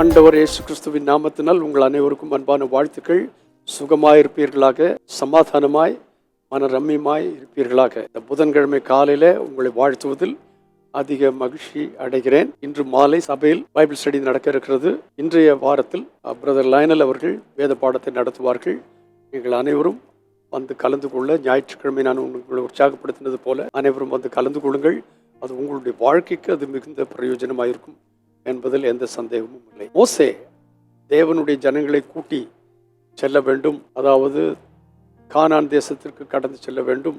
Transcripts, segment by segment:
அண்டவர் இயேசு கிறிஸ்துவின் நாமத்தினால் உங்கள் அனைவருக்கும் அன்பான வாழ்த்துக்கள். சுகமாய் இருப்பீர்களாக சமாதானமாய் மன ரம்மியமாய் இருப்பீர்களாக. இந்த புதன்கிழமை காலையில் உங்களை வாழ்த்துவதில் அதிக மகிழ்ச்சி அடைகிறேன். இன்று மாலை சபையில் பைபிள் ஸ்டடி நடக்க இருக்கிறது. இன்றைய வாரத்தில் பிரதர் லயனல் அவர்கள் வேத பாடத்தை நடத்துவார்கள். நீங்கள் அனைவரும் வந்து கலந்து கொள்ள ஞாயிற்றுக்கிழமை நான் உங்களை உற்சாகப்படுத்தினது போல அனைவரும் வந்து கலந்து கொள்ளுங்கள். அது உங்களுடைய வாழ்க்கைக்கு அது மிகுந்த பிரயோஜனமாக இருக்கும் என்பதில் எந்த சந்தேகமும் இல்லை. மோசே தேவனுடைய ஜனங்களை கூட்டி செல்ல வேண்டும். அதாவது கானான் தேசத்திற்கு கடந்து செல்ல வேண்டும்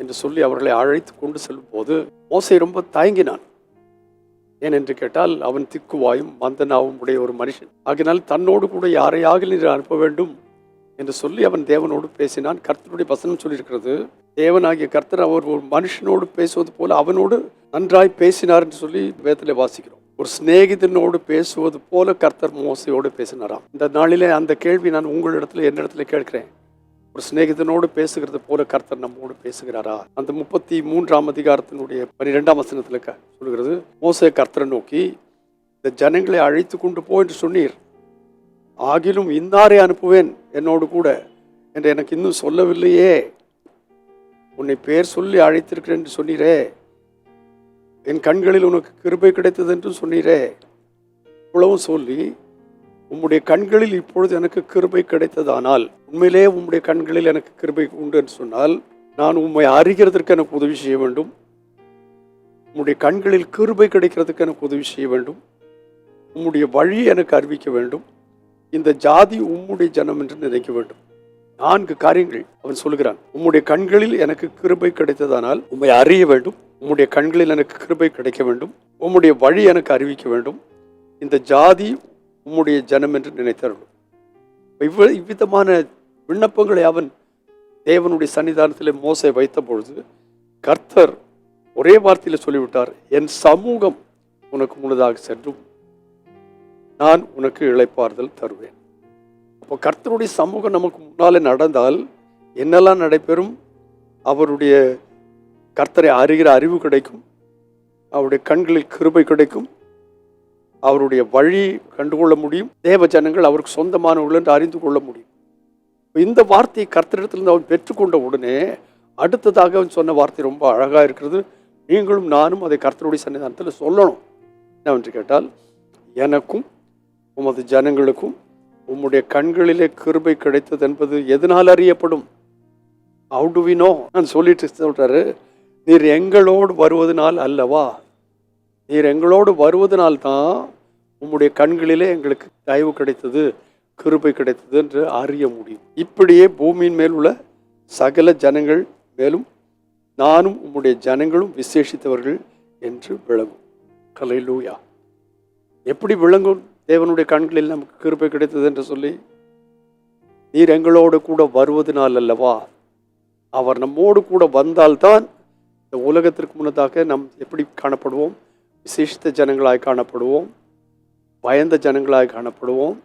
என்று சொல்லி அவர்களை அழைத்து கொண்டு செல்லும் போது மோசை ரொம்ப தயங்கினான். ஏன் என்று கேட்டால் அவன் திக்குவாயும் மந்தனாவும் உடைய ஒரு மனுஷன். ஆகினால் தன்னோடு கூட யாரையாக நீர் அனுப்ப வேண்டும் என்று சொல்லி அவன் தேவனோடு பேசினான். கர்த்தருடைய வசனம் சொல்லியிருக்கிறது தேவனாகிய கர்த்தர் அவர் ஒரு மனுஷனோடு பேசுவது போல அவனோடு நன்றாய் பேசினார் என்று சொல்லி வேதத்தில் வாசிக்கிறோம். ஒரு சிநேகிதனோடு பேசுவது போல கர்த்தர் மோசையோடு பேசினாராம். இந்த நாளிலே அந்த கேள்வி நான் உங்களிடத்துல என்னிடத்துல கேட்கிறேன். ஒரு சிநேகிதனோடு பேசுகிறது போல கர்த்தர் நம்மோடு பேசுகிறாரா? அந்த முப்பத்தி மூன்றாம் அதிகாரத்தினுடைய பன்னிரெண்டாம் வசனத்தில் சொல்கிறது மோசை கர்த்தரை நோக்கி இந்த ஜனங்களை அழைத்து கொண்டு போ என்று சொன்னீர். ஆகிலும் இன்னாரை அனுப்புவேன் என்னோடு கூட என்று எனக்கு இன்னும் சொல்லவில்லையே. உன்னை பேர் சொல்லி அழைத்திருக்கிறேன் என்று சொன்னீரே. என் கண்களில் உனக்கு கிருபை கிடைத்தது என்று சொன்னீரே. இவ்வளவும் சொல்லி உம்முடைய கண்களில் இப்பொழுது எனக்கு கிருபை கிடைத்ததானால் உண்மையிலே உம்முடைய கண்களில் எனக்கு கிருபை உண்டு என்று சொன்னால் நான் உம்மை அறிகிறதற்கு எனக்கு உதவி செய்ய வேண்டும். உம்முடைய கண்களில் கிருபை கிடைக்கிறதுக்கு எனக்கு உதவி செய்ய வேண்டும். உம்முடைய வழியை எனக்கு அறிவிக்க வேண்டும். இந்த ஜாதி உம்முடைய ஜனம் என்று நினைக்க வேண்டும். நான்கு காரியங்கள் அவன் சொல்லுகிறான். உம்முடைய கண்களில் எனக்கு கிருபை கிடைத்ததானால் உம்மை அறிய வேண்டும். உம்முடைய கண்களில் எனக்கு கிருபை கிடைக்க வேண்டும். உம்முடைய வழி எனக்கு அறிவிக்க வேண்டும். இந்த ஜாதி உம்முடைய ஜனம் என்று நினைத்தார்கள் இவ்வ இவ்விதமான விண்ணப்பங்களை அவன் தேவனுடைய சன்னிதானத்தில் மோசை வைத்த பொழுது கர்த்தர் ஒரே வார்த்தையில் சொல்லிவிட்டார் என் சமூகம் உனக்கு முன்னதாக சென்றும். நான் உனக்கு இழைப்பாறுதல் தருவேன். அப்போ கர்த்தருடைய சமூகம் நமக்கு முன்னாலே நடந்தால் என்னெல்லாம் நடைபெறும்? அவருடைய கர்த்தரை அறிகிற அறிவு கிடைக்கும். அவருடைய கண்களில் கிருபை கிடைக்கும். அவருடைய வழி கண்டுகொள்ள முடியும். தேவ ஜனங்கள் அவருக்கு சொந்தமானவர்கள் என்று அறிந்து கொள்ள முடியும். இந்த வார்த்தையை கர்த்தரிடத்திலிருந்து அவன் பெற்றுக்கொண்ட உடனே அடுத்ததாக அவன் சொன்ன வார்த்தை ரொம்ப அழகாக இருக்கிறது. நீங்களும் நானும் அதை கர்த்தருடைய சன்னிதானத்தில் சொல்லணும். என்னவென்று கேட்டால் எனக்கும் உமது ஜனங்களுக்கும் உம்முடைய கண்களிலே கிருபை கிடைத்தது என்பது எதனால் அறியப்படும்? ஹவு டு வி நோ நான் சொல்லிட்டு சொல்கிறாரு நீர் எங்களோடு வருவதனால் அல்லவா? நீர் எங்களோடு வருவதனால் தான் உம்முடைய கண்களிலே எங்களுக்கு தயவு கிடைத்தது கிருபை கிடைத்தது என்று அறிய முடியும். இப்படியே பூமியின் மேல் உள்ள சகல ஜனங்கள் மேலும் நானும் உம்முடைய ஜனங்களும் விசேஷித்தவர்கள் என்று விளங்கும். கலைலூயா எப்படி விளங்கும்? தேவனுடைய கண்களில் நமக்கு கிருபை கிடைத்தது என்று சொல்லி. நீர் எங்களோடு கூட வருவதனால் அல்லவா? அவர் நம்மோடு கூட வந்தால்தான் இந்த உலகத்திற்கு முன்னதாக நாம் எப்படி காணப்படுவோம்? விசேஷித்த ஜனங்களாய் காணப்படுவோம். பயந்த ஜனங்களாய் காணப்படுவோம்.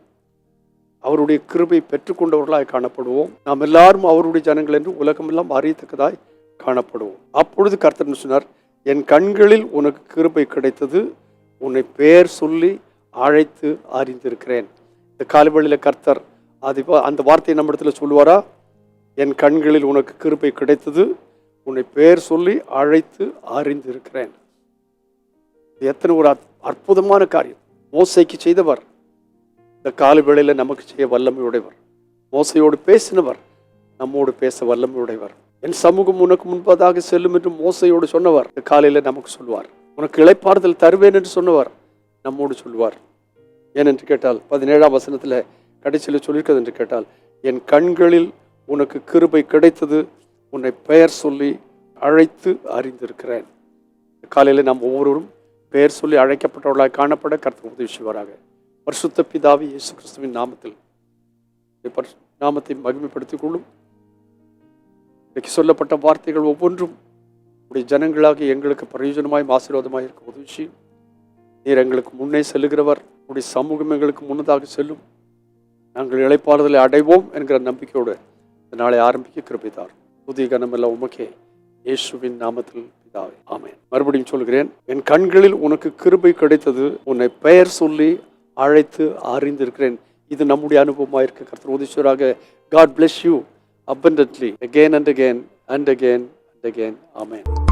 அவருடைய கிருபை பெற்றுக்கொண்டவர்களாய் காணப்படுவோம். நாம் எல்லாரும் அவருடைய ஜனங்கள் என்று உலகமெல்லாம் அறியத்தக்கதாய் காணப்படுவோம். அப்பொழுது கர்த்தர் சொன்னார்? என் கண்களில் உனக்கு கிருபை கிடைத்தது. உன்னை பெயர் சொல்லி அழைத்து அறிந்திருக்கிறேன். இந்த காலவெளியில் கர்த்தர் அது அந்த வார்த்தையை நம்ம இடத்துல சொல்லுவாரா? என் கண்களில் உனக்கு கிருபை கிடைத்தது. உன்னை பெயர் சொல்லி அழைத்து அறிந்திருக்கிறேன். இது எத்தனை ஒரு அற்புதமான காரியம். மோசைக்கு செய்தவர். இந்த கால வேளையில் நமக்கு செய்ய வல்லமையுடையவர். மோசையோடு பேசினவர். நம்மோடு பேச வல்லமையுடையவர். என் சமூகம் உனக்கு முன்பதாக செல்லும் என்று மோசையோடு சொன்னவர். இந்த காலையில் நமக்கு சொல்வார். உனக்கு இழைப்பாறுதல் தருவேன் என்று சொன்னவர். நம்மோடு சொல்வார். ஏனென்று கேட்டால் பதினேழாம் வசனத்தில் கடைசியில் சொல்லியிருக்கிறது என்று கேட்டால் என் கண்களில் உனக்கு கிருபை கிடைத்தது. உன்னை பெயர் சொல்லி அழைத்து அறிந்திருக்கிறேன். காலையில் நாம் ஒவ்வொருவரும் பெயர் சொல்லி அழைக்கப்பட்டவர்களாக காணப்பட கருத்து உதவி செய்வாராக பரிசுத்த பிதாவி இயேசு கிறிஸ்துவின் நாமத்தில். நாமத்தை மகிமைப்படுத்திக் கொள்ளும். இன்றைக்கு சொல்லப்பட்ட வார்த்தைகள் ஒவ்வொன்றும் உடைய ஜனங்களாக எங்களுக்கு பிரயோஜனமாய் ஆசீர்வாதமாக இருக்க உதவி செய்யும் நீர் எங்களுக்கு முன்னே செல்லுகிறவர் உடைய சமூகம் எங்களுக்கு முன்னதாக செல்லும். நாங்கள் இளைப்பாறுதலை அடைவோம் என்கிற நம்பிக்கையோடு நாளை ஆரம்பிக்க கிருபித்தார் புதிய கனமெல்லாம் உமக்கே. இயேசுவின் நாமத்தில் பிதாவே. ஆமேன். மறுபடியும் சொல்கிறேன் என் கண்களில் உனக்கு கிருபை கிடைத்தது உன்னை பெயர் சொல்லி அழைத்து அறிந்திருக்கிறேன். இது நம்முடைய அனுபவமாக இருக்க கருத்து உதீஸ்வராக God bless you abundantly again and again and again and again amen